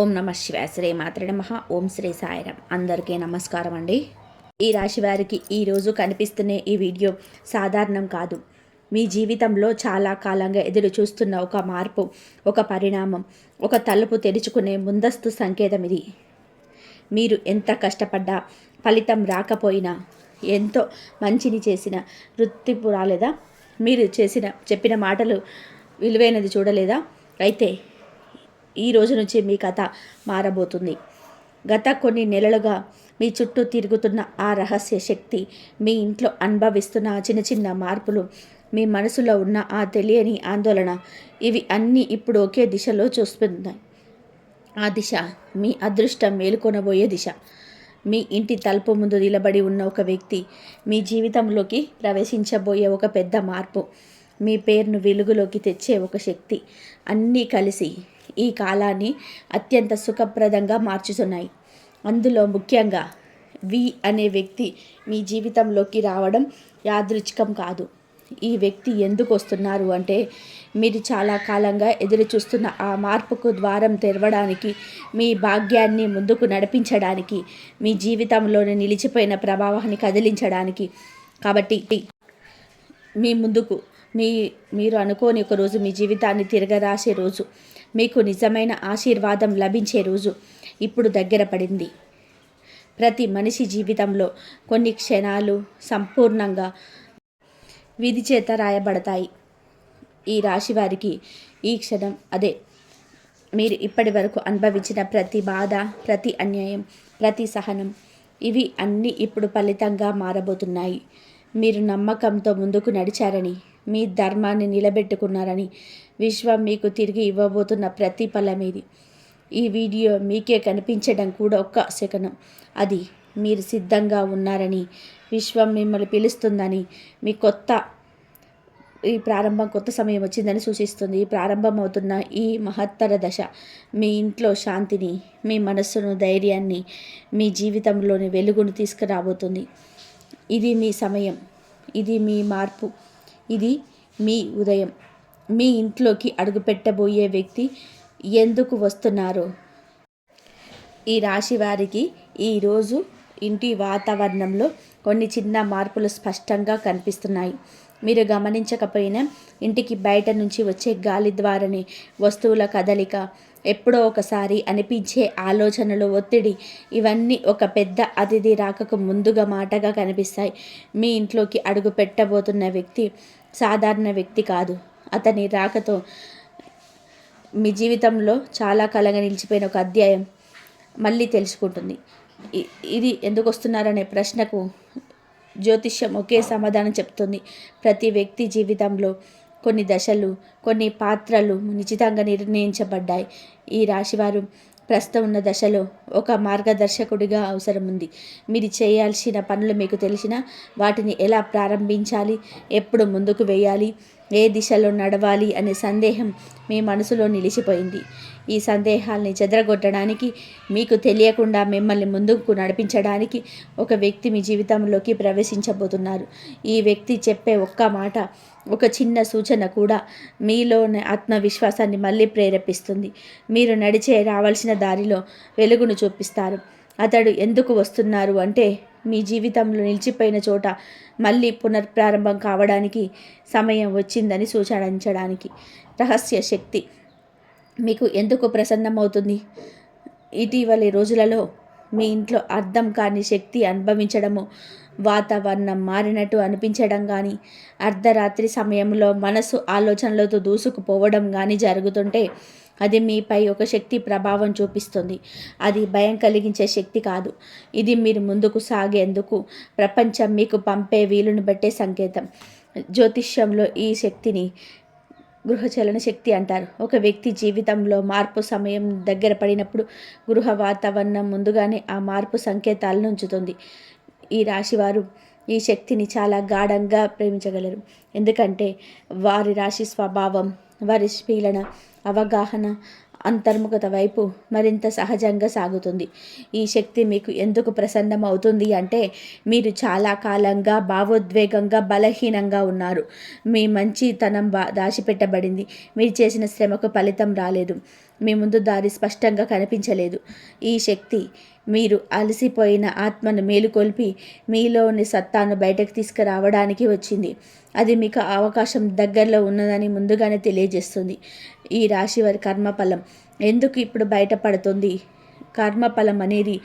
ఓం నమ శివాయ శ్రీ మాత్ర నమ. ఓం శ్రీ సాయిరం అందరికీ నమస్కారం అండి. ఈ రాశి వారికి ఈరోజు కనిపిస్తున్న ఈ వీడియో సాధారణం కాదు. మీ జీవితంలో చాలా కాలంగా ఎదురు చూస్తున్న ఒక మార్పు ఒక పరిణామం ఒక తలుపు తెరుచుకునే ముందస్తు సంకేతం ఇది. మీరు ఎంత కష్టపడ్డా ఫలితం రాకపోయినా ఎంతో మంచిని చేసిన వృత్తిపు రాలేదా? మీరు చేసిన చెప్పిన మాటలు విలువైనది చూడలేదా? అయితే ఈ రోజు నుంచి మీ కథ మారబోతుంది. గత కొన్ని నెలలుగా మీ చుట్టూ తిరుగుతున్న ఆ రహస్య శక్తి మీ ఇంట్లో అనుభవిస్తున్న చిన్న చిన్న మార్పులు మీ మనసులో ఉన్న ఆ తెలియని ఆందోళన ఇవి అన్నీ ఇప్పుడు ఒకే దిశలో చూస్తున్నాయి. ఆ దిశ మీ అదృష్టం మేలుకొనబోయే దిశ. మీ ఇంటి తలుపు ముందు నిలబడి ఉన్న ఒక వ్యక్తి మీ జీవితంలోకి ప్రవేశించబోయే ఒక పెద్ద మార్పు. మీ పేరును వెలుగులోకి తెచ్చే ఒక శక్తి. అన్నీ కలిసి ఈ కాలాన్ని అత్యంత సుఖప్రదంగా మార్చుతున్నాయి. అందులో ముఖ్యంగా వి అనే వ్యక్తి మీ జీవితంలోకి రావడం యాదృచ్ఛికం కాదు. ఈ వ్యక్తి ఎందుకు వస్తున్నారు అంటే మీరు చాలా కాలంగా ఎదురు చూస్తున్న ఆ మార్పుకు ద్వారం తెరవడానికి మీ భాగ్యాన్ని ముందుకు నడిపించడానికి మీ జీవితంలోనే నిలిచిపోయిన ప్రభావాన్ని కదిలించడానికి కాబట్టి మీ ముందుకు మీ మీరు అనుకోని ఒక రోజు మీ జీవితాన్ని తిరగరాసే రోజు మీకు నిజమైన ఆశీర్వాదం లభించే రోజు ఇప్పుడు దగ్గర పడింది. ప్రతి మనిషి జీవితంలో కొన్ని క్షణాలు సంపూర్ణంగా విధి చేత రాయబడతాయి. ఈ రాశి వారికి ఈ క్షణం అదే. మీరు ఇప్పటి వరకు అనుభవించిన ప్రతి బాధ ప్రతి అన్యాయం ప్రతి సహనం ఇవి అన్నీ ఇప్పుడు ఫలితంగా మారబోతున్నాయి. మీరు నమ్మకంతో ముందుకు నడిచారని మీ ధర్మాన్ని నిలబెట్టుకున్నారని విశ్వం మీకు తిరిగి ఇవ్వబోతున్న ప్రతిఫలం ఇది ఈ వీడియో మీకే కనిపించడం కూడా ఒక్క సెకనం. అది మీరు సిద్ధంగా ఉన్నారని విశ్వం మిమ్మల్ని పిలుస్తుందని మీ కొత్త ఈ ప్రారంభం కొత్త సమయం వచ్చిందని సూచిస్తుంది. ఈ ప్రారంభం అవుతున్న ఈ మహత్తర దశ మీ ఇంట్లో శాంతిని మీ మనస్సును ధైర్యాన్ని మీ జీవితంలోని వెలుగును తీసుకురాబోతుంది. ఇది మీ సమయం. ఇది మీ మార్పు. ఇది మీ ఉదయం. మీ ఇంట్లోకి అడుగుపెట్టబోయే వ్యక్తి ఎందుకు వస్తున్నారో? ఈ రాశి వారికి ఈరోజు ఇంటి వాతావరణంలో కొన్ని చిన్న మార్పులు స్పష్టంగా కనిపిస్తున్నాయి. మీరు గమనించకపోయినా ఇంటికి బయట నుంచి వచ్చే గాలి ద్వారానే వస్తువుల కదలిక ఎప్పుడో ఒకసారి అనిపించే ఆలోచనలు ఒత్తిడి ఇవన్నీ ఒక పెద్ద అతిథి రాకకు ముందుగా మాటగా కనిపిస్తాయి. మీ ఇంట్లోకి అడుగు పెట్టబోతున్న వ్యక్తి సాధారణ వ్యక్తి కాదు. అతని రాకతో మీ జీవితంలో చాలా కాలంగా నిలిచిపోయిన ఒక అధ్యాయం మళ్ళీ తెలుసుకుంటుంది. ఇది ఎందుకు వస్తున్నారనే ప్రశ్నకు జ్యోతిష్యం ఒకే సమాధానం చెప్తుంది. ప్రతి వ్యక్తి జీవితంలో కొన్ని దశలు కొన్ని పాత్రలు నిశ్చితంగా నిర్ణయించబడ్డాయి. ఈ రాశివారు ప్రస్తుతం ఉన్న దశలో ఒక మార్గదర్శకుడిగా అవసరం ఉంది. మీరు చేయాల్సిన పనులు మీకు తెలిసిన వాటిని ఎలా ప్రారంభించాలి ఎప్పుడు ముందుకు వేయాలి ఏ దిశలో నడవాలి అనే సందేహం మీ మనసులో నిలిచిపోయింది. ఈ సందేహాల్ని చెదరగొట్టడానికి మీకు తెలియకుండా మిమ్మల్ని ముందుకు నడిపించడానికి ఒక వ్యక్తి మీ జీవితంలోకి ప్రవేశించబోతున్నారు. ఈ వ్యక్తి చెప్పే ఒక్క మాట ఒక చిన్న సూచన కూడా మీలోని ఆత్మవిశ్వాసాన్ని మళ్ళీ ప్రేరేపిస్తుంది. మీరు నడిచే రావాల్సిన దారిలో వెలుగును చూపిస్తారు. అతడు ఎందుకు వస్తున్నారు అంటే మీ జీవితంలో నిలిచిపోయిన చోట మళ్ళీ పునర్ప్రారంభం కావడానికి సమయం వచ్చిందని సూచించడానికి రహస్య శక్తి. మీకు ఎందుకు ప్రసన్నమవుతుంది? ఇటీవలి రోజులలో మీ ఇంట్లో అర్థం కాని శక్తి అనుభవించడము వాతావరణం మారినట్టు అనిపించడం కానీ అర్ధరాత్రి సమయంలో మనసు ఆలోచనలతో దూసుకుపోవడం కానీ జరుగుతుంటే అది మీపై ఒక శక్తి ప్రభావం చూపిస్తుంది. అది భయం కలిగించే శక్తి కాదు. ఇది మీరు ముందుకు సాగేందుకు ప్రపంచం మీకు పంపే వీలును బట్టే సంకేతం. జ్యోతిష్యంలో ఈ శక్తిని గృహచలన శక్తి అంటారు. ఒక వ్యక్తి జీవితంలో మార్పు సమయం దగ్గర పడినప్పుడు గృహ వాతావరణం ముందుగానే ఆ మార్పు సంకేతాలను ఉంచుతుంది. ఈ రాశివారు ఈ శక్తిని చాలా గాఢంగా ప్రేమించగలరు. ఎందుకంటే వారి రాశి స్వభావం వారి స్పీలన అవగాహన అంతర్ముఖత వైపు మరింత సహజంగా సాగుతుంది. ఈ శక్తి మీకు ఎందుకు ప్రసన్నం అవుతుంది అంటే మీరు చాలా కాలంగా భావోద్వేగంగా బలహీనంగా ఉన్నారు. మీ మంచితనం బా దాచిపెట్టబడింది. మీరు చేసిన శ్రమకు ఫలితం రాలేదు. మీ ముందు దారి స్పష్టంగా కనిపించలేదు. ఈ శక్తి మీరు అలసిపోయిన ఆత్మను మేలుకొల్పి మీలోని సత్తాను బయటకు తీసుకురావడానికి వచ్చింది. అది మీకు అవకాశం దగ్గరలో ఉన్నదని ముందుగానే తెలియజేస్తుంది ఈ రాశి వారి కర్మఫలం. ఎందుకు ఇప్పుడు బయటపడుతుంది? కర్మఫలం అనేది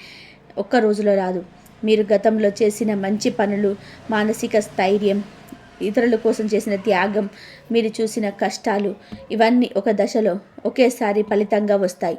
ఒక్క రోజులో రాదు. మీరు గతంలో చేసిన మంచి పనులు మానసిక స్థైర్యం ఇతరుల కోసం చేసిన త్యాగం మీరు చూసిన కష్టాలు ఇవన్నీ ఒక దశలో ఒకేసారి ఫలితంగా వస్తాయి.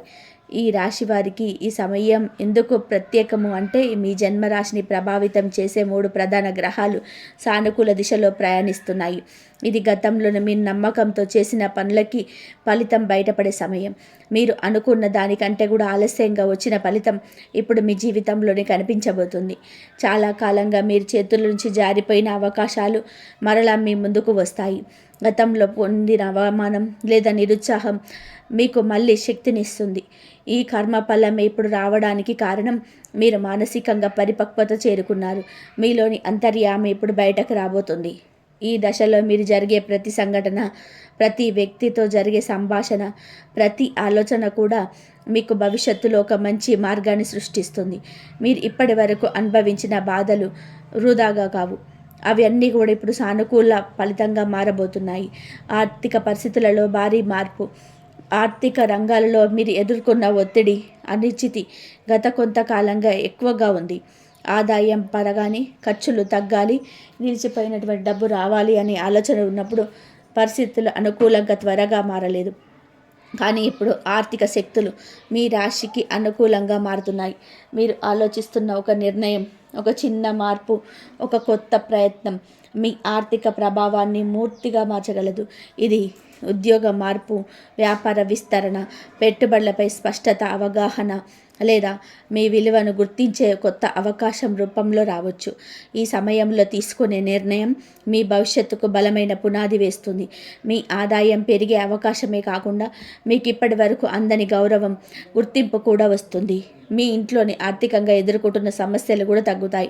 ఈ రాశి వారికి ఈ సమయం ఎందుకు ప్రత్యేకము అంటే మీ జన్మరాశిని ప్రభావితం చేసే మూడు ప్రధాన గ్రహాలు సానుకూల దిశలో ప్రయాణిస్తున్నాయి. ఇది గతంలోనే మీ నమ్మకంతో చేసిన పనులకి ఫలితం బయటపడే సమయం. మీరు అనుకున్న దానికంటే కూడా ఆలస్యంగా వచ్చిన ఫలితం ఇప్పుడు మీ జీవితంలోనే కనిపించబోతుంది. చాలా కాలంగా మీరు చేతుల నుంచి జారిపోయిన అవకాశాలు మరలా మీ ముందుకు వస్తాయి. గతంలో పొందిన అవమానం లేదా నిరుత్సాహం మీకు మళ్ళీ శక్తినిస్తుంది. ఈ కర్మఫలం ఇప్పుడు రావడానికి కారణం మీరు మానసికంగా పరిపక్వత చేరుకున్నారు. మీలోని అంతర్యామి ఇప్పుడు బయటకు రాబోతుంది. ఈ దశలో మీరు జరిగే ప్రతి సంఘటన ప్రతి వ్యక్తితో జరిగే సంభాషణ ప్రతి ఆలోచన కూడా మీకు భవిష్యత్తులో ఒక మంచి మార్గాన్ని సృష్టిస్తుంది. మీరు ఇప్పటి వరకు అనుభవించిన బాధలు వృధాగా కావు. అవి అన్నీ కూడా ఇప్పుడు సానుకూల ఫలితంగా మారబోతున్నాయి. ఆర్థిక పరిస్థితులలో భారీ మార్పు ఆర్థిక రంగాలలో మీరు ఎదుర్కొన్న ఒత్తిడి అనిశ్చితి గత కొంతకాలంగా ఎక్కువగా ఉంది. ఆదాయం పరగాని ఖర్చులు తగ్గాలి నిలిచిపోయినటువంటి డబ్బు రావాలి అనే ఆలోచన ఉన్నప్పుడు పరిస్థితులు అనుకూలంగా త్వరగా మారలేదు. కానీ ఇప్పుడు ఆర్థిక శక్తులు మీ రాశికి అనుకూలంగా మారుతున్నాయి. మీరు ఆలోచిస్తున్న ఒక నిర్ణయం ఒక చిన్న మార్పు ఒక కొత్త ప్రయత్నం మీ ఆర్థిక ప్రభావాన్ని మూర్తిగా మార్చగలదు. ఇది ఉద్యోగ మార్పు వ్యాపార విస్తరణ పెట్టుబడులపై స్పష్టత అవగాహన లేదా మీ విలువను గుర్తించే కొత్త అవకాశం రూపంలో రావచ్చు. ఈ సమయంలో తీసుకునే నిర్ణయం మీ భవిష్యత్తుకు బలమైన పునాది వేస్తుంది. మీ ఆదాయం పెరిగే అవకాశమే కాకుండా మీకు ఇప్పటి వరకు అందని గౌరవం గుర్తింపు కూడా వస్తుంది. మీ ఇంట్లోని ఆర్థికంగా ఎదుర్కొంటున్న సమస్యలు కూడా తగ్గుతాయి.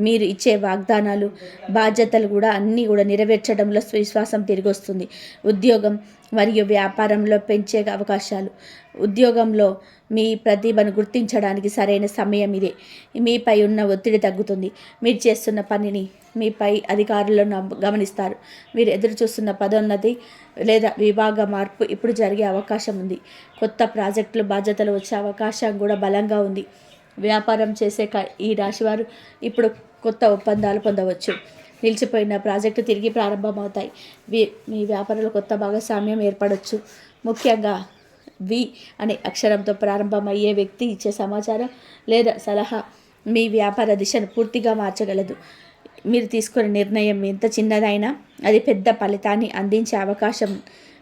మీరు ఇచ్చే వాగ్దానాలు బాధ్యతలు కూడా అన్నీ కూడా నెరవేర్చడంలో విశ్వాసం తిరిగి వస్తుంది ఉద్యోగం మరియు వ్యాపారంలో పెంచే అవకాశాలు. ఉద్యోగంలో మీ ప్రతిభను గుర్తించడానికి సరైన సమయం ఇదే. మీపై ఉన్న ఒత్తిడి తగ్గుతుంది. మీరు చేస్తున్న పనిని మీపై అధికారులను గమనిస్తారు. మీరు ఎదురు చూస్తున్న పదోన్నతి లేదా విభాగ మార్పు ఇప్పుడు జరిగే అవకాశం ఉంది. కొత్త ప్రాజెక్టులు బాధ్యతలు వచ్చే అవకాశం కూడా బలంగా ఉంది. వ్యాపారం చేసే ఈ రాశివారు ఇప్పుడు కొత్త ఒప్పందాలు పొందవచ్చు. నిలిచిపోయిన ప్రాజెక్టు తిరిగి ప్రారంభమవుతాయి. మీ వ్యాపారంలో కొత్త భాగస్వామ్యం ఏర్పడవచ్చు ముఖ్యంగా వి అనే అక్షరంతో ప్రారంభమయ్యే వ్యక్తి ఇచ్చే సమాచారం లేదా సలహా మీ వ్యాపార దిశను పూర్తిగా మార్చగలదు. మీరు తీసుకునే నిర్ణయం ఎంత చిన్నదైనా అది పెద్ద ఫలితాన్ని అందించే అవకాశం.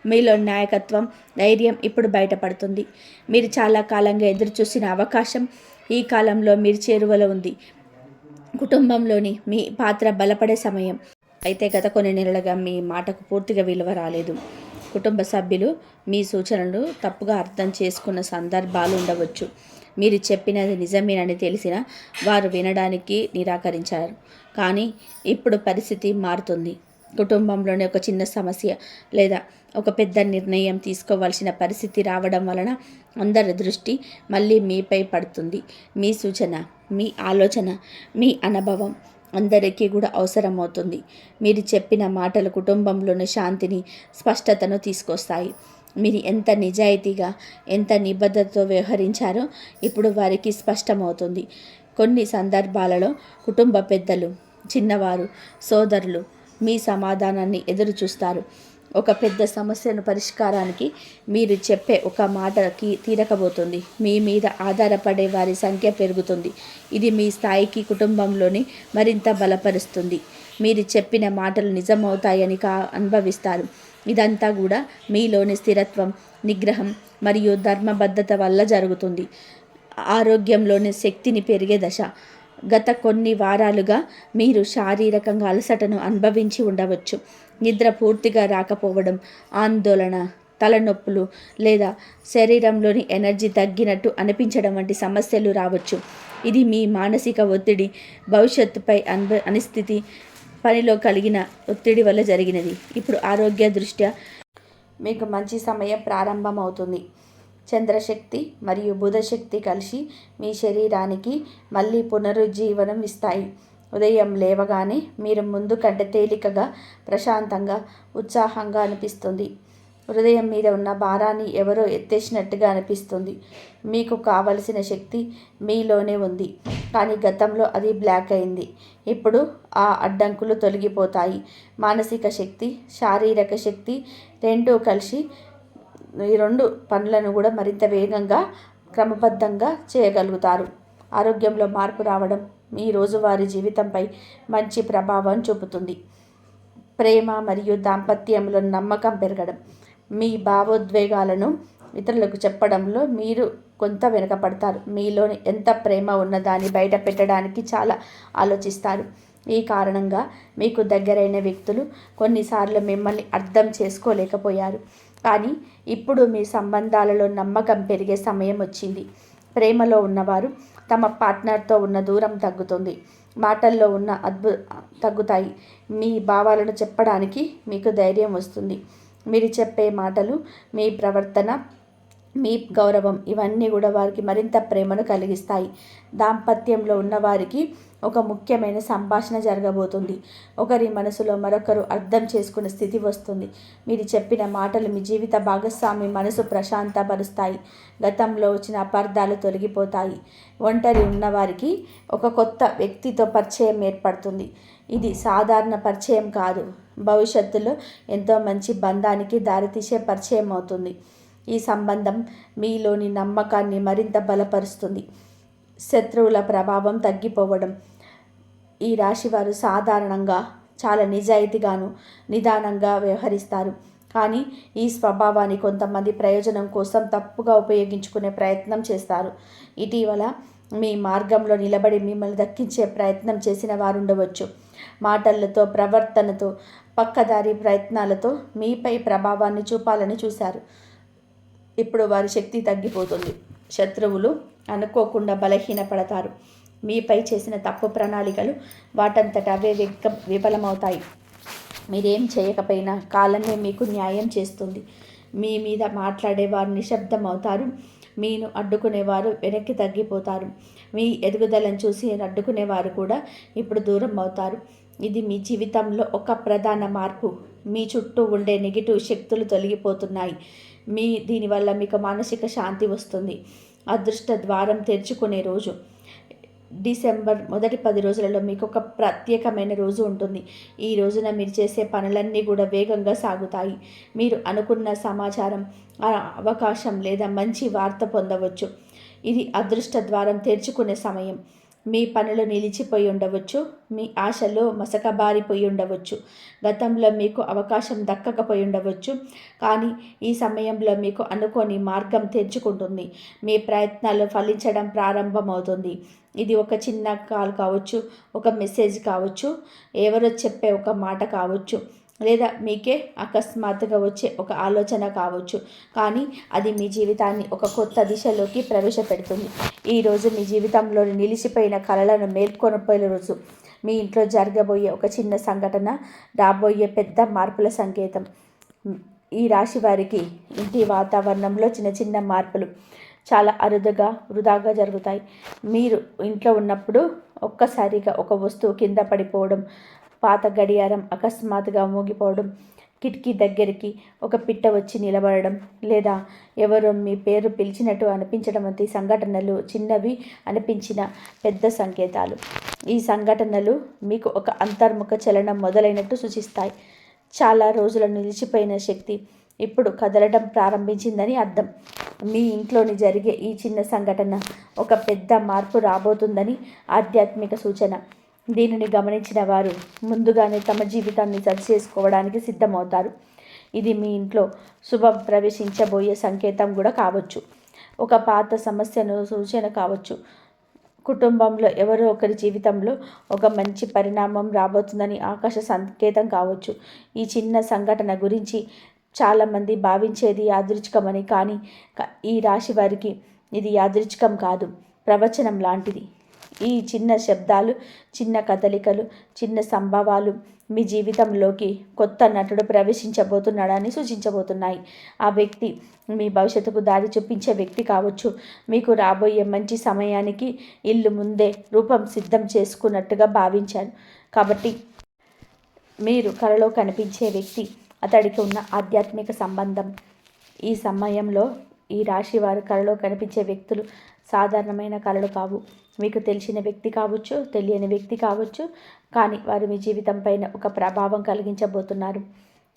మీలో నాయకత్వం ధైర్యం ఇప్పుడు బయటపడుతుంది. మీరు చాలా కాలంగా ఎదురుచూసిన అవకాశం ఈ కాలంలో మీరు చేరువలో ఉంది. కుటుంబంలోని మీ పాత్ర బలపడే సమయం. అయితే గత కొన్ని నెలలుగా మీ మాటకు పూర్తిగా విలువ రాలేదు. కుటుంబ సభ్యులు మీ సూచనలు తప్పుగా అర్థం చేసుకున్న సందర్భాలు ఉండవచ్చు. మీరు చెప్పినది నిజమేనని తెలిసిన వారు వినడానికి నిరాకరించారు. కానీ ఇప్పుడు పరిస్థితి మారుతుంది. కుటుంబంలోని ఒక చిన్న సమస్య లేదా ఒక పెద్ద నిర్ణయం తీసుకోవాల్సిన పరిస్థితి రావడం వలన అందరి దృష్టి మళ్ళీ మీపై పడుతుంది. మీ సూచన మీ ఆలోచన మీ అనుభవం అందరికీ కూడా అవసరమవుతుంది. మీరు చెప్పిన మాటలు కుటుంబంలోని శాంతిని స్పష్టతను తీసుకొస్తాయి. మీరు ఎంత నిజాయితీగా ఎంత నిబద్ధతతో వ్యవహరించారో ఇప్పుడు వారికి స్పష్టమవుతుంది. కొన్ని సందర్భాలలో కుటుంబ పెద్దలు చిన్నవారు సోదరులు మీ సమాధానాన్ని ఎదురు చూస్తారు ఒక పెద్ద సమస్యను పరిష్కారానికి మీరు చెప్పే ఒక మాటకి తీరకబోతుంది మీ మీద ఆధారపడే వారి సంఖ్య పెరుగుతుంది. ఇది మీ స్థాయికి కుటుంబంలోని మరింత బలపరుస్తుంది. మీరు చెప్పిన మాటలు నిజమవుతాయని కా అనుభవిస్తారు. ఇదంతా కూడా మీలోని స్థిరత్వం నిగ్రహం మరియు ధర్మబద్ధత వల్ల జరుగుతుంది. ఆరోగ్యంలోని శక్తిని పెరిగే దశ. గత కొన్ని వారాలుగా మీరు శారీరకంగా అలసటను అనుభవించి ఉండవచ్చు. నిద్ర పూర్తిగా రాకపోవడం ఆందోళన తలనొప్పులు లేదా శరీరంలోని ఎనర్జీ తగ్గినట్టు అనిపించడం వంటి సమస్యలు రావచ్చు. ఇది మీ మానసిక ఒత్తిడి భవిష్యత్తుపై అన్బ అనిస్థితి పనిలో కలిగిన ఒత్తిడి వల్ల జరిగినది. ఇప్పుడు ఆరోగ్య దృష్ట్యా మీకు మంచి సమయం ప్రారంభమవుతుంది. చంద్రశక్తి మరియు బుధశక్తి కలిసి మీ శరీరానికి మళ్ళీ పునరుజ్జీవనం ఇస్తాయి. ఉదయం లేవగానే మీరు ముందు కంటే తేలికగా ప్రశాంతంగా ఉత్సాహంగా అనిపిస్తుంది. హృదయం మీద ఉన్న భారాన్ని ఎవరో ఎత్తేసినట్టుగా అనిపిస్తుంది. మీకు కావలసిన శక్తి మీలోనే ఉంది. కానీ గతంలో అది బ్లాక్ అయింది. ఇప్పుడు ఆ అడ్డంకులు తొలగిపోతాయి. మానసిక శక్తి శారీరక శక్తి రెండూ కలిసి ఈ రెండు పనులను కూడా మరింత వేగంగా క్రమబద్ధంగా చేయగలుగుతారు. ఆరోగ్యంలో మార్పు రావడం మీ రోజువారీ జీవితంపై మంచి ప్రభావం చూపుతుంది. ప్రేమ మరియు దాంపత్యంలో నమ్మకం పెరగడం మీ భావోద్వేగాలను ఇతరులకు చెప్పడంలో మీరు కొంత వెనుకపడతారు మీలోని ఎంత ప్రేమ ఉన్నదాన్ని బయట పెట్టడానికి చాలా ఆలోచిస్తారు. ఈ కారణంగా మీకు దగ్గరైన వ్యక్తులు కొన్నిసార్లు మిమ్మల్ని అర్థం చేసుకోలేకపోయారు. కానీ ఇప్పుడు మీ సంబంధాలలో నమ్మకం పెరిగే సమయం వచ్చింది. ప్రేమలో ఉన్నవారు తమ పార్ట్నర్తో ఉన్న దూరం తగ్గుతుంది. మాటల్లో ఉన్న అద్భు తగ్గుతాయి. మీ భావాలను చెప్పడానికి మీకు ధైర్యం వస్తుంది. మీరు చెప్పే మాటలు మీ ప్రవర్తన మీ గౌరవం ఇవన్నీ కూడా వారికి మరింత ప్రేమను కలిగిస్తాయి. దాంపత్యంలో ఉన్నవారికి ఒక ముఖ్యమైన సంభాషణ జరగబోతుంది. ఒకరి మనసులో మరొకరు అర్థం చేసుకునే స్థితి వస్తుంది. మీరు చెప్పిన మాటలు మీ జీవిత భాగస్వామి మనసు ప్రశాంతపరుస్తాయి. గతంలో వచ్చిన అపార్థాలు తొలగిపోతాయి. ఒంటరి ఉన్నవారికి ఒక కొత్త వ్యక్తితో పరిచయం ఏర్పడుతుంది. ఇది సాధారణ పరిచయం కాదు. భవిష్యత్తులో ఎంతో మంచి బంధానికి దారితీసే పరిచయం అవుతుంది. ఈ సంబంధం మీలోని నమ్మకాన్ని మరింత బలపరుస్తుంది. శత్రువుల ప్రభావం తగ్గిపోవడం ఈ రాశివారు సాధారణంగా చాలా నిజాయితీగాను నిదానంగా వ్యవహరిస్తారు. కానీ ఈ స్వభావాన్ని కొంతమంది ప్రయోజనం కోసం తప్పుగా ఉపయోగించుకునే ప్రయత్నం చేస్తారు. ఇటీవల మీ మార్గంలో నిలబడి మిమ్మల్ని దక్కించే ప్రయత్నం చేసిన వారు ఉండవచ్చు. మాటలతో ప్రవర్తనతో పక్కదారి ప్రయత్నాలతో మీపై ప్రభావాన్ని చూపాలని చూశారు. ఇప్పుడు వారి శక్తి తగ్గిపోతుంది. శత్రువులు అనుకోకుండా బలహీనపడతారు. మీపై చేసిన తప్పు ప్రణాళికలు వాటంతట అవే విక విఫలమవుతాయి. మీరేం చేయకపోయినా కాలమే మీకు న్యాయం చేస్తుంది. మీ మీద మాట్లాడేవారు నిశ్శబ్దం అవుతారు మీను అడ్డుకునేవారు వెనక్కి తగ్గిపోతారు. మీ ఎదుగుదలను చూసి అడ్డుకునేవారు కూడా ఇప్పుడు దూరం అవుతారు ఇది మీ జీవితంలో ఒక ప్రధాన మార్పు. మీ చుట్టూ ఉండే నెగిటివ్ శక్తులు తొలగిపోతున్నాయి. మీ దీనివల్ల మీకు మానసిక శాంతి వస్తుంది. అదృష్ట ద్వారం తెరుచుకునే రోజు. డిసెంబర్ మొదటి పది రోజులలో మీకు ఒక ప్రత్యేకమైన రోజు ఉంటుంది. ఈ రోజున మీరు చేసే పనులన్నీ కూడా వేగంగా సాగుతాయి. మీరు అనుకున్న సమాచారం అవకాశం లేదా మంచి వార్త పొందవచ్చు. ఇది అదృష్ట ద్వారం తెరుచుకునే సమయం. మీ పనులు నిలిచిపోయి ఉండవచ్చు మీ ఆశలో మసకబారిపోయి ఉండవచ్చు. గతంలో మీకు అవకాశం దక్కకపోయి ఉండవచ్చు కానీ ఈ సమయంలో మీకు అనుకోని మార్గం తెరుచుకుంటుంది. మీ ప్రయత్నాలు ఫలించడం ప్రారంభమవుతుంది. ఇది ఒక చిన్న కాల్ కావచ్చు ఒక మెసేజ్ కావచ్చు ఎవరో చెప్పే ఒక మాట కావచ్చు. లేదా మీకే అకస్మాత్తుగా వచ్చే ఒక ఆలోచన కావచ్చు. కానీ అది మీ జీవితాన్ని ఒక కొత్త దిశలోకి ప్రవేశపెడుతుంది. ఈరోజు మీ జీవితంలోని నిలిచిపోయిన కళలను మేల్కొనిపోయిన రోజు. మీ ఇంట్లో జరగబోయే ఒక చిన్న సంఘటన రాబోయే పెద్ద మార్పుల సంకేతం. ఈ రాశి వారికి ఇంటి వాతావరణంలో చిన్న చిన్న మార్పులు చాలా అరుదుగా వృధాగా జరుగుతాయి. మీరు ఇంట్లో ఉన్నప్పుడు ఒక్కసారిగా ఒక వస్తువు కింద పడిపోవడం పాత గడియారం అకస్మాత్తుగా మోగిపోవడం కిటికీ దగ్గరికి ఒక పిట్ట వచ్చి నిలబడడం లేదా ఎవరో మీ పేరు పిలిచినట్టు అనిపించడం వంటి సంఘటనలు చిన్నవి అనిపించిన పెద్ద సంకేతాలు. ఈ సంఘటనలు మీకు ఒక అంతర్ముఖ చలనం మొదలైనట్టు సూచిస్తాయి. చాలా రోజులు నిలిచిపోయిన శక్తి ఇప్పుడు కదలడం ప్రారంభించిందని అర్థం. మీ ఇంట్లోని జరిగే ఈ చిన్న సంఘటన ఒక పెద్ద మార్పు రాబోతుందని ఆధ్యాత్మిక సూచన. దీనిని గమనించిన వారు ముందుగానే తమ జీవితాన్ని సరిచేసుకోవడానికి సిద్ధమవుతారు. ఇది మీ ఇంట్లో శుభం ప్రవేశించబోయే సంకేతం కూడా కావచ్చు. ఒక పాత సమస్యను సూచన కావచ్చు. కుటుంబంలో ఎవరో ఒకరి జీవితంలో ఒక మంచి పరిణామం రాబోతుందని ఆకాశ సంకేతం కావచ్చు. ఈ చిన్న సంఘటన గురించి చాలామంది భావించేది యాదృచ్ఛికమని కానీ ఈ రాశి వారికి ఇది యాదృచ్ఛికం కాదు. ప్రవచనం లాంటిది. ఈ చిన్న శబ్దాలు చిన్న కదలికలు చిన్న సంభవాలు మీ జీవితంలోకి కొత్త నటుడు ప్రవేశించబోతున్నాడని సూచించబోతున్నాయి. ఆ వ్యక్తి మీ భవిష్యత్తుకు దారి చూపించే వ్యక్తి కావచ్చు. మీకు రాబోయే మంచి సమయానికి ఇల్లు ముందే రూపం సిద్ధం చేసుకున్నట్టుగా భావించారు కాబట్టి మీరు కలలో కనిపించే వ్యక్తి అతడికి ఉన్న ఆధ్యాత్మిక సంబంధం. ఈ సమయంలో ఈ రాశి వారు కళలో కనిపించే వ్యక్తులు సాధారణమైన కళలు కావు. మీకు తెలిసిన వ్యక్తి కావచ్చు తెలియని వ్యక్తి కావచ్చు కానీ వారు మీ జీవితం పైన ఒక ప్రభావం కలిగించబోతున్నారు.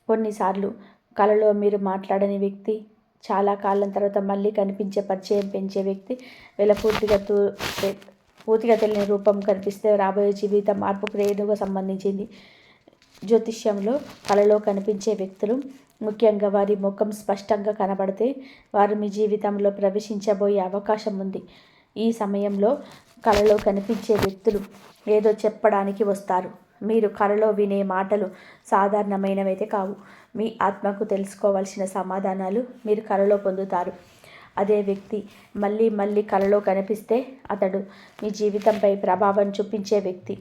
కొన్నిసార్లు కళలో మీరు మాట్లాడని వ్యక్తి చాలా కాలం తర్వాత మళ్ళీ కనిపించే పరిచయం పెంచే వ్యక్తి వీళ్ళ పూర్తిగా తూ పూర్తిగా తెలియని రూపం కనిపిస్తే రాబోయే జీవితం మార్పు రేణుగా సంబంధించింది. జ్యోతిష్యంలో కళలో కనిపించే వ్యక్తులు ముఖ్యంగా వారి ముఖం స్పష్టంగా కనబడితే వారు మీ జీవితంలో ప్రవేశించబోయే అవకాశం ఉంది. ఈ సమయంలో కళలో కనిపించే వ్యక్తులు ఏదో చెప్పడానికి వస్తారు. మీరు కళలో వినే మాటలు సాధారణమైనవైతే కావు. మీ ఆత్మకు తెలుసుకోవాల్సిన సమాధానాలు మీరు కళలో పొందుతారు. అదే వ్యక్తి మళ్ళీ మళ్ళీ కళలో కనిపిస్తే అతడు మీ జీవితంపై ప్రభావం చూపించే వ్యక్తి.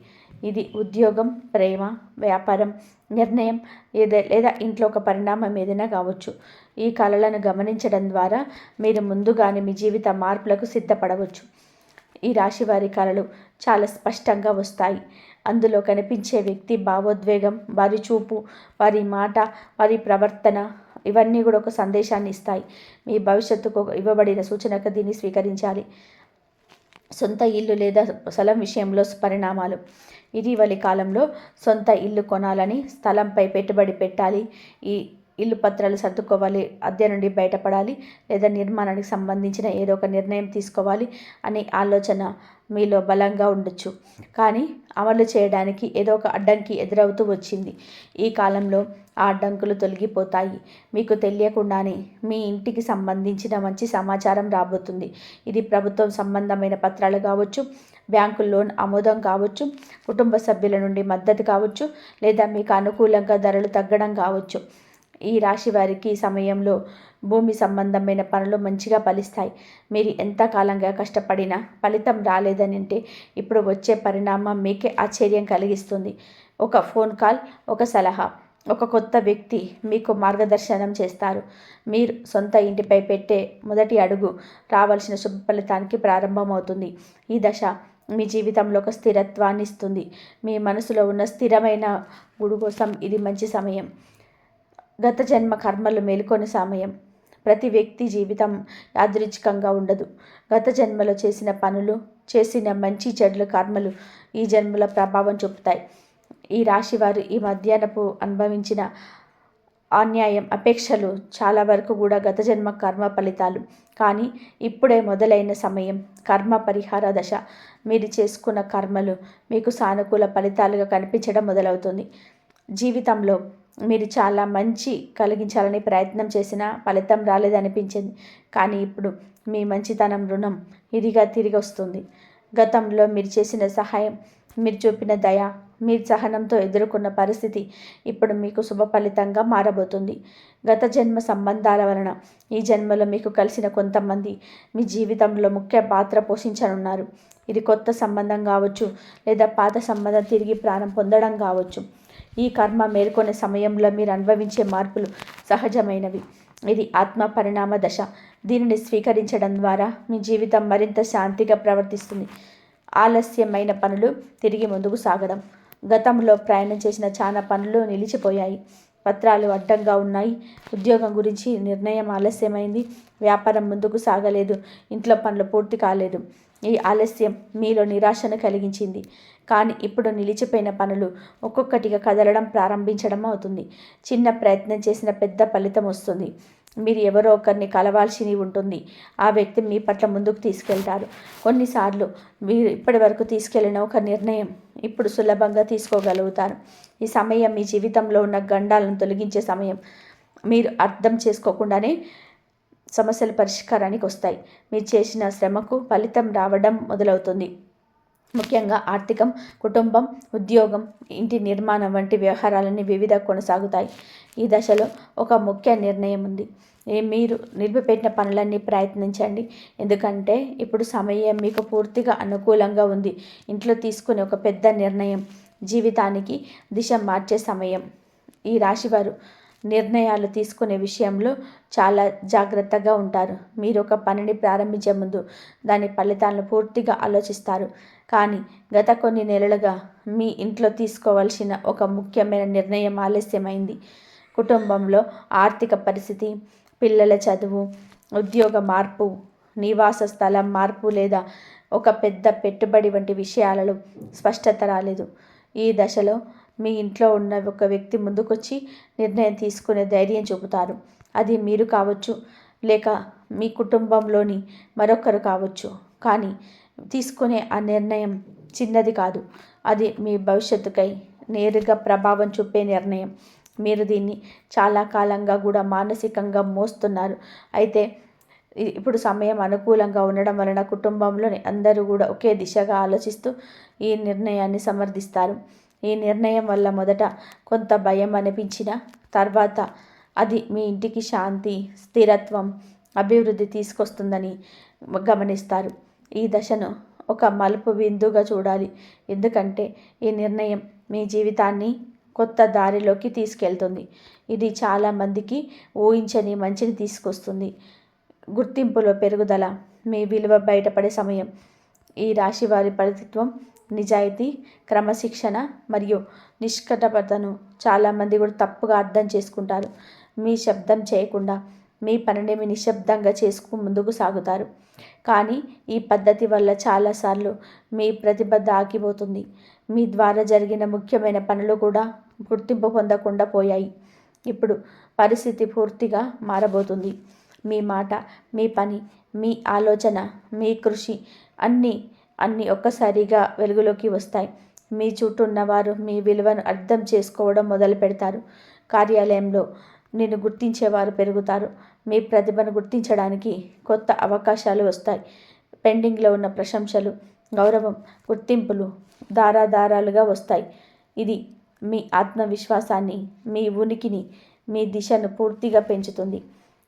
ఇది ఉద్యోగం ప్రేమ వ్యాపారం నిర్ణయం ఏదే లేదా ఇంట్లో ఒక పరిణామం ఏదైనా కావచ్చు. ఈ కళలను గమనించడం ద్వారా మీరు ముందుగానే మీ జీవిత మార్పులకు సిద్ధపడవచ్చు. ఈ రాశి వారి కళలు చాలా స్పష్టంగా వస్తాయి. అందులో కనిపించే వ్యక్తి భావోద్వేగం వారి చూపు వారి మాట వారి ప్రవర్తన ఇవన్నీ కూడా ఒక సందేశాన్ని ఇస్తాయి. మీ భవిష్యత్తుకు ఇవ్వబడిన సూచనకు దీన్ని స్వీకరించాలి. సొంత ఇల్లు లేదా స్థలం విషయంలో పరిణామాలు. ఇటీవలి కాలంలో సొంత ఇల్లు కొనాలని స్థలంపై పెట్టుబడి పెట్టాలి. ఈ ఇల్లు పత్రాలు సర్దుకోవాలి అద్దె నుండి బయటపడాలి లేదా నిర్మాణానికి సంబంధించిన ఏదో ఒక నిర్ణయం తీసుకోవాలి అనే ఆలోచన మీలో బలంగా ఉండొచ్చు. కానీ అమలు చేయడానికి ఏదో ఒక అడ్డంకి ఎదురవుతూ వచ్చింది. ఈ కాలంలో ఆ అడ్డంకులు తొలగిపోతాయి. మీకు తెలియకుండానే మీ ఇంటికి సంబంధించిన మంచి సమాచారం రాబోతుంది. ఇది ప్రభుత్వం సంబంధమైన పత్రాలు కావచ్చు బ్యాంకు లోన్ ఆమోదం కావచ్చు కుటుంబ సభ్యుల నుండి మద్దతు కావచ్చు లేదా మీకు అనుకూలంగా ధరలు తగ్గడం కావచ్చు. ఈ రాశి వారికి సమయంలో భూమి సంబంధమైన పనులు మంచిగా ఫలిస్తాయి. మీరు ఎంతకాలంగా కష్టపడినా ఫలితం రాలేదని అంటే ఇప్పుడు వచ్చే పరిణామం మీకే ఆశ్చర్యం కలిగిస్తుంది. ఒక ఫోన్ కాల్ ఒక సలహా ఒక కొత్త వ్యక్తి మీకు మార్గదర్శనం చేస్తారు. మీరు సొంత ఇంటిపై పెట్టే మొదటి అడుగు రావాల్సిన శుభ ఫలితానికి ప్రారంభమవుతుంది. ఈ దశ మీ జీవితంలో ఒక స్థిరత్వాన్ని ఇస్తుంది మీ మనసులో ఉన్న స్థిరమైన గుడి కోసం ఇది మంచి సమయం. గత జన్మ కర్మలు మేలుకొని సమయం. ప్రతి వ్యక్తి జీవితం యాదృచ్ఛికంగా ఉండదు. గత జన్మలో చేసిన పనులు చేసిన మంచి చెడుల కర్మలు ఈ జన్మల ప్రభావం చూపుతాయి. ఈ రాశి వారు ఈ మధ్యాహ్నపు అనుభవించిన అన్యాయం అపేక్షలు చాలా వరకు కూడా గత జన్మ కర్మ ఫలితాలు. కానీ ఇప్పుడే మొదలైన సమయం కర్మ పరిహార దశ. మీరు చేసుకున్న కర్మలు మీకు సానుకూల ఫలితాలుగా కనిపించడం మొదలవుతుంది. జీవితంలో మీరు చాలా మంచి కలిగించాలని ప్రయత్నం చేసినా ఫలితం రాలేదనిపించింది. కానీ ఇప్పుడు మీ మంచితనం రుణం ఇదిగా తిరిగి వస్తుంది. గతంలో మీరు చేసిన సహాయం మీరు చూపిన దయ మీరు సహనంతో ఎదుర్కొన్న పరిస్థితి ఇప్పుడు మీకు శుభ ఫలితంగా మారబోతుంది. గత జన్మ సంబంధాల వలన ఈ జన్మలో మీకు కలిసిన కొంతమంది మీ జీవితంలో ముఖ్య పాత్ర పోషించనున్నారు. ఇది కొత్త సంబంధం కావచ్చు లేదా పాత సంబంధం తిరిగి ప్రాణం పొందడం కావచ్చు. ఈ కర్మ మేల్కొనే సమయంలో మీరు అనుభవించే మార్పులు సహజమైనవి. ఇది ఆత్మ పరిణామ దశ. దీనిని స్వీకరించడం ద్వారా మీ జీవితం మరింత శాంతిగా ప్రవర్తిస్తుంది. ఆలస్యమైన పనులు తిరిగి ముందుకు సాగడం. గతంలో ప్రయాణం చేసిన చాలా పనులు నిలిచిపోయాయి. పత్రాలు అడ్డంగా ఉన్నాయి. ఉద్యోగం గురించి నిర్ణయం ఆలస్యమైంది. వ్యాపారం ముందుకు సాగలేదు. ఇంట్లో పనులు పూర్తి కాలేదు. ఈ ఆలస్యం మీలో నిరాశను కలిగించింది. కానీ ఇప్పుడు నిలిచిపోయిన పనులు ఒక్కొక్కటిగా కదలడం ప్రారంభించడం అవుతుంది. చిన్న ప్రయత్నం చేసిన పెద్ద ఫలితం వస్తుంది. మీరు ఎవరో ఒకరిని కలవాల్సి ఉంటుంది. ఆ వ్యక్తి మీ పట్ల ముందుకు తీసుకెళ్తారు. కొన్నిసార్లు మీరు ఇప్పటి వరకు తీసుకెళ్ళిన ఒక నిర్ణయం ఇప్పుడు సులభంగా తీసుకోగలుగుతారు. ఈ సమయం మీ జీవితంలో ఉన్న గండాలను తొలగించే సమయం మీరు అర్థం చేసుకోకుండానే సమస్యలు పరిష్కారానికి వస్తాయి. మీరు చేసిన శ్రమకు ఫలితం రావడం మొదలవుతుంది. ముఖ్యంగా ఆర్థికం కుటుంబం ఉద్యోగం ఇంటి నిర్మాణం వంటి వ్యవహారాలన్నీ వివిధ కొనసాగుతాయి. ఈ దశలో ఒక ముఖ్య నిర్ణయం ఉంది. మీరు నిలిపిపెట్టిన పనులన్నీ ప్రయత్నించండి. ఎందుకంటే ఇప్పుడు సమయం మీకు పూర్తిగా అనుకూలంగా ఉంది. ఇంట్లో తీసుకునే ఒక పెద్ద నిర్ణయం జీవితానికి దిశ మార్చే సమయం. ఈ రాశివారు నిర్ణయాలు తీసుకునే విషయంలో చాలా జాగ్రత్తగా ఉంటారు. మీరు ఒక పనిని ప్రారంభించే ముందు దాని ఫలితాలను పూర్తిగా ఆలోచిస్తారు. కానీ గత కొన్ని నెలలుగా మీ ఇంట్లో తీసుకోవాల్సిన ఒక ముఖ్యమైన నిర్ణయం ఆలస్యమైంది. కుటుంబంలో ఆర్థిక పరిస్థితి పిల్లల చదువు ఉద్యోగ మార్పు నివాస స్థలం మార్పు లేదా ఒక పెద్ద పెట్టుబడి వంటి విషయాలలో స్పష్టత రాలేదు. ఈ దశలో మీ ఇంట్లో ఉన్న ఒక వ్యక్తి ముందుకొచ్చి నిర్ణయం తీసుకునే ధైర్యం చూపుతారు. అది మీరు కావచ్చు లేక మీ కుటుంబంలోని మరొకరు కావచ్చు. కానీ తీసుకునే ఆ నిర్ణయం చిన్నది కాదు. అది మీ భవిష్యత్తుకై నేరుగా ప్రభావం చూపే నిర్ణయం. మీరు దీన్ని చాలా కాలంగా కూడా మానసికంగా మోస్తున్నారు. అయితే ఇప్పుడు సమయం అనుకూలంగా ఉండడం వలన కుటుంబంలోని అందరూ కూడా ఒకే దిశగా ఆలోచిస్తూ ఈ నిర్ణయాన్ని సమర్థిస్తారు. ఈ నిర్ణయం వల్ల మొదట కొంత భయం అనిపించిన తర్వాత అది మీ ఇంటికి శాంతి స్థిరత్వం అభివృద్ధి తీసుకొస్తుందని గమనిస్తారు. ఈ దశను ఒక మలుపు బిందుగా చూడాలి. ఎందుకంటే ఈ నిర్ణయం మీ జీవితాన్ని కొత్త దారిలోకి తీసుకెళ్తుంది. ఇది చాలామందికి ఊహించని మంచిని తీసుకొస్తుంది. గుర్తింపులో పెరుగుదల మీ విలువ బయటపడే సమయం ఈ రాశి వారి పరిస్థిత్వం నిజాయితీ క్రమశిక్షణ మరియు నిష్కటపతను చాలామంది కూడా తప్పుగా అర్థం చేసుకుంటారు. మీ శబ్దం చేయకుండా మీ పనిని మీ నిశ్శబ్దంగా చేసుకు ముందుకు సాగుతారు. కానీ ఈ పద్ధతి వల్ల చాలాసార్లు మీ ప్రతిభ ఆగిపోతుంది మీ ద్వారా జరిగిన ముఖ్యమైన పనులు కూడా గుర్తింపు పొందకుండా పోయాయి. ఇప్పుడు పరిస్థితి పూర్తిగా మారబోతుంది. మీ మాట మీ పని మీ ఆలోచన మీ కృషి అన్నీ అన్నీ ఒక్కసారిగా వెలుగులోకి వస్తాయి. మీ చుట్టూ ఉన్నవారు మీ విలువను అర్థం చేసుకోవడం మొదలు పెడతారు. కార్యాలయంలో నేను గుర్తించేవారు పెరుగుతారు. మీ ప్రతిభను గుర్తించడానికి కొత్త అవకాశాలు వస్తాయి. పెండింగ్లో ఉన్న ప్రశంసలు గౌరవం గుర్తింపులు దారాదారాలుగా వస్తాయి. ఇది మీ ఆత్మవిశ్వాసాన్ని మీ ఉనికిని మీ దిశను పూర్తిగా పెంచుతుంది.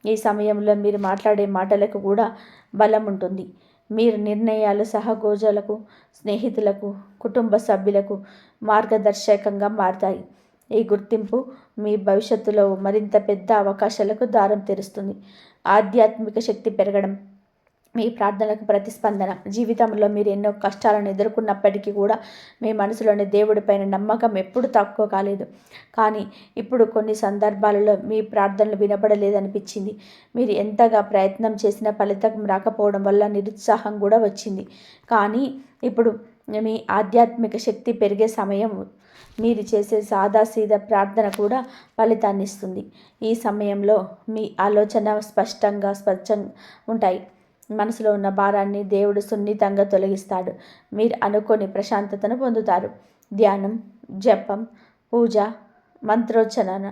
ఈ సమయంలో మీరు మాట్లాడే మాటలకు కూడా బలం ఉంటుంది. మీరు నిర్ణయాలు సహగోజలకు స్నేహితులకు కుటుంబ సభ్యులకు మార్గదర్శకంగా మారతాయి. ఈ గుర్తింపు మీ భవిష్యత్తులో మరింత పెద్ద అవకాశాలకు దారం తెరుస్తుంది. ఆధ్యాత్మిక శక్తి పెరగడం మీ ప్రార్థనలకు ప్రతిస్పందన. జీవితంలో మీరు ఎన్నో కష్టాలను ఎదుర్కొన్నప్పటికీ కూడా మీ మనసులోని దేవుడిపైన నమ్మకం ఎప్పుడు తక్కువ కాలేదు. కానీ ఇప్పుడు కొన్ని సందర్భాలలో మీ ప్రార్థనలు వినపడలేదనిపించింది మీరు ఎంతగా ప్రయత్నం చేసినా ఫలితం రాకపోవడం వల్ల నిరుత్సాహం కూడా వచ్చింది. కానీ ఇప్పుడు మీ ఆధ్యాత్మిక శక్తి పెరిగే సమయం. మీరు చేసే సాదాసీద ప్రార్థన కూడా ఫలితాన్ని ఇస్తుంది. ఈ సమయంలో మీ ఆలోచన స్పష్టంగా స్వచ్ఛంగా ఉంటాయి. మనసులో ఉన్న భారాన్ని దేవుడు సున్నితంగా తొలగిస్తాడు. మీరు అనుకోని ప్రశాంతతను పొందుతారు. ధ్యానం జపం పూజ మంత్రోచ్చరణ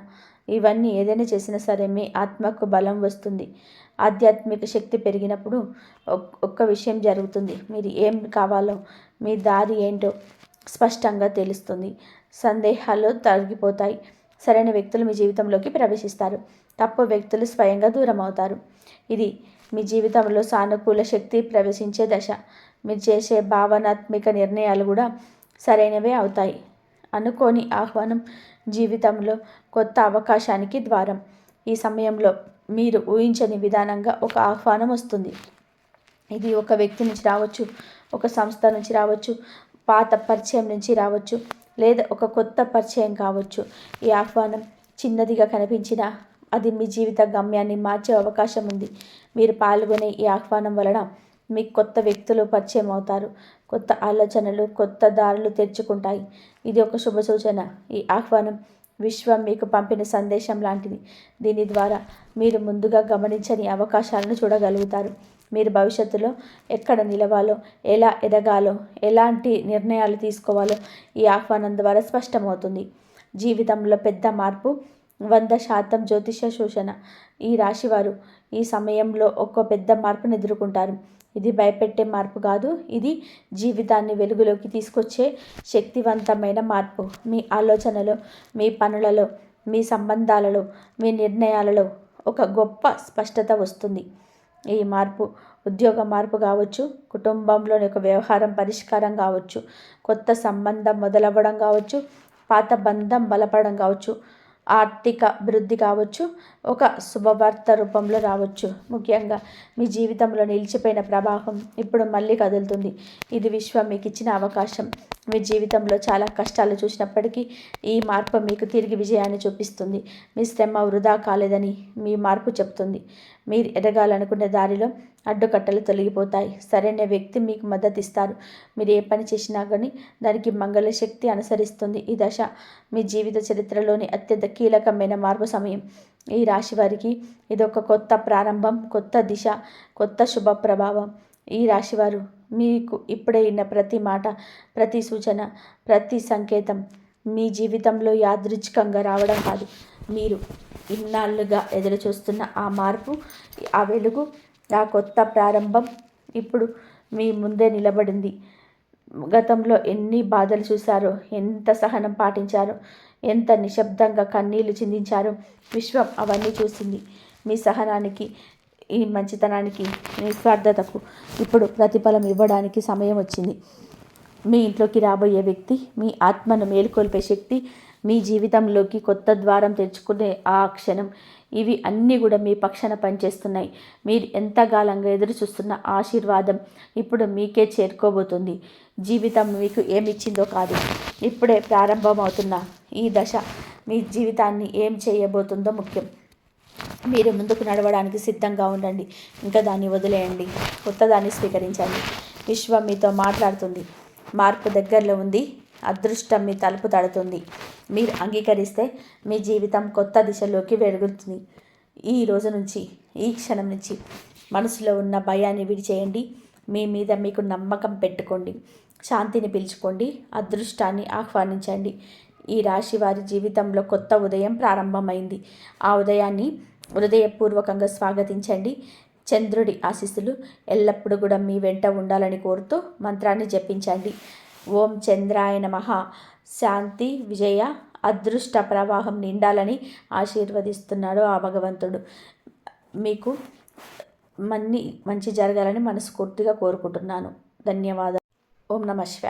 ఇవన్నీ ఏదైనా చేసినా సరే మీ ఆత్మకు బలం వస్తుంది. ఆధ్యాత్మిక శక్తి పెరిగినప్పుడు ఒక్క విషయం జరుగుతుంది. మీరు ఏం కావాలో మీ దారి ఏంటో స్పష్టంగా తెలుస్తుంది. సందేహాలు తొలగిపోతాయి. సరైన వ్యక్తులు మీ జీవితంలోకి ప్రవేశిస్తారు. తప్పు వ్యక్తులు స్వయంగా దూరం అవుతారు ఇది మీ జీవితంలో సానుకూల శక్తి ప్రవేశించే దశ. మీరు చేసే భావనాత్మక నిర్ణయాలు కూడా సరైనవే అవుతాయి. అనుకోని ఆహ్వానం జీవితంలో కొత్త అవకాశానికి ద్వారం. ఈ సమయంలో మీరు ఊహించని విధానంగా ఒక ఆహ్వానం వస్తుంది. ఇది ఒక వ్యక్తి నుంచి రావచ్చు ఒక సంస్థ నుంచి రావచ్చు పాత పరిచయం నుంచి రావచ్చు లేదా ఒక కొత్త పరిచయం కావచ్చు. ఈ ఆహ్వానం చిన్నదిగా కనిపించిన అది మీ జీవిత గమ్యాన్ని మార్చే అవకాశం ఉంది. మీరు పాల్గొనే ఈ ఆహ్వానం వలన మీకు కొత్త వ్యక్తులు పరిచయం అవుతారు. కొత్త ఆలోచనలు కొత్త దారులు తెరుచుకుంటాయి. ఇది ఒక శుభ సూచన. ఈ ఆహ్వానం విశ్వం మీకు పంపిన సందేశం లాంటిది. దీని ద్వారా మీరు ముందుగా గమనించని అవకాశాలను చూడగలుగుతారు. మీరు భవిష్యత్తులో ఎక్కడ నిలవాలో ఎలా ఎదగాలో ఎలాంటి నిర్ణయాలు తీసుకోవాలో ఈ ఆహ్వానం ద్వారా స్పష్టమవుతుంది. జీవితంలో పెద్ద మార్పు వంద శాతం జ్యోతిష శోషణ. ఈ రాశివారు ఈ సమయంలో ఒక పెద్ద మార్పును ఎదుర్కొంటారు. ఇది భయపెట్టే మార్పు కాదు. ఇది జీవితాన్ని వెలుగులోకి తీసుకొచ్చే శక్తివంతమైన మార్పు. మీ ఆలోచనలో మీ పనులలో మీ సంబంధాలలో మీ నిర్ణయాలలో ఒక గొప్ప స్పష్టత వస్తుంది. ఈ మార్పు ఉద్యోగ మార్పు కావచ్చు కుటుంబంలోని ఒక వ్యవహారం పరిష్కారం కావచ్చు కొత్త సంబంధం మొదలవ్వడం కావచ్చు పాత బంధం బలపడడం కావచ్చు ఆర్థిక అభివృద్ధి కావచ్చు ఒక శుభవార్త రూపంలో రావచ్చు. ముఖ్యంగా మీ జీవితంలో నిలిచిపోయిన ప్రవాహం ఇప్పుడు మళ్ళీ కదులుతుంది. ఇది విశ్వం మీకు ఇచ్చిన అవకాశం. మీ జీవితంలో చాలా కష్టాలు చూసినప్పటికీ ఈ మార్పు మీకు తిరిగి విజయాన్ని చూపిస్తుంది. మీ శ్రమ వృధా కాలేదని మీ మార్పు చెప్తుంది. మీరు ఎదగాలనుకునే దారిలో అడ్డుకట్టలు తొలగిపోతాయి. సరైన వ్యక్తి మీకు మద్దతు ఇస్తారు మీరు ఏ పని చేసినా కానీ దానికి మంగళ శక్తి అనుసరిస్తుంది. ఈ దశ మీ జీవిత చరిత్రలోని అత్యంత కీలకమైన మార్పు సమయం. ఈ రాశి వారికి ఇది ఒక కొత్త ప్రారంభం కొత్త దిశ కొత్త శుభ ప్రభావం ఈ రాశివారు మీకు ఇప్పుడైన ప్రతి మాట ప్రతి సూచన ప్రతి సంకేతం మీ జీవితంలో యాదృచ్ఛికంగా రావడం కాదు. మీరు ఇన్నాళ్ళుగా ఎదురు చూస్తున్న ఆ మార్పు ఆ వెలుగు ఆ కొత్త ప్రారంభం ఇప్పుడు మీ ముందే నిలబడింది. గతంలో ఎన్ని బాధలు చూశారో ఎంత సహనం పాటించారో ఎంత నిశ్శబ్దంగా కన్నీళ్ళు చిందించారో విశ్వం అవన్నీ చూసింది. మీ సహనానికి ఈ మంచితనానికి నిస్వార్థతకు ఇప్పుడు ప్రతిఫలం ఇవ్వడానికి సమయం వచ్చింది. మీ ఇంట్లోకి రాబోయే వ్యక్తి మీ ఆత్మను మేలుకొల్పే శక్తి మీ జీవితంలోకి కొత్త ద్వారం తెరుచుకునే ఆ క్షణం ఇవి అన్నీ కూడా మీ పక్షాన పనిచేస్తున్నాయి. మీరు ఎంతకాలంగా ఎదురు చూస్తున్న ఆశీర్వాదం ఇప్పుడు మీకే చేరుకోబోతుంది. జీవితం మీకు ఏమిచ్చిందో కాదు. ఇప్పుడే ప్రారంభమవుతున్న ఈ దశ మీ జీవితాన్ని ఏం చేయబోతుందో ముఖ్యం. మీరు ముందుకు నడవడానికి సిద్ధంగా ఉండండి. ఇంకా దాన్ని వదిలేయండి. కొత్త దాన్ని స్వీకరించండి. విశ్వం మీతో మాట్లాడుతుంది. మార్పు దగ్గరలో ఉంది. అదృష్టం మీ తలుపు తడుతుంది. మీరు అంగీకరిస్తే మీ జీవితం కొత్త దిశలోకి వెలుగుతుంది. ఈ రోజు నుంచి ఈ క్షణం నుంచి మనసులో ఉన్న భయాన్ని విడిచేయండి. మీ మీద మీకు నమ్మకం పెట్టుకోండి. శాంతిని పిలుచుకోండి. అదృష్టాన్ని ఆహ్వానించండి. ఈ రాశి వారి జీవితంలో కొత్త ఉదయం ప్రారంభమైంది. ఆ ఉదయాన్ని హృదయపూర్వకంగా స్వాగతించండి. చంద్రుడి ఆశీస్సులు ఎల్లప్పుడూ కూడా మీ వెంట ఉండాలని కోరుతూ మంత్రాన్ని జపించండి. ఓం చంద్రాయ నమ. శాంతి విజయ అదృష్ట ప్రవాహం నిండాలని ఆశీర్వదిస్తున్నాడు ఆ భగవంతుడు. మీకు మన్ని మంచి జరగాలని మనస్ఫూర్తిగా కోరుకుంటున్నాను. ధన్యవాదాలు. ఓం నమ శివాయ.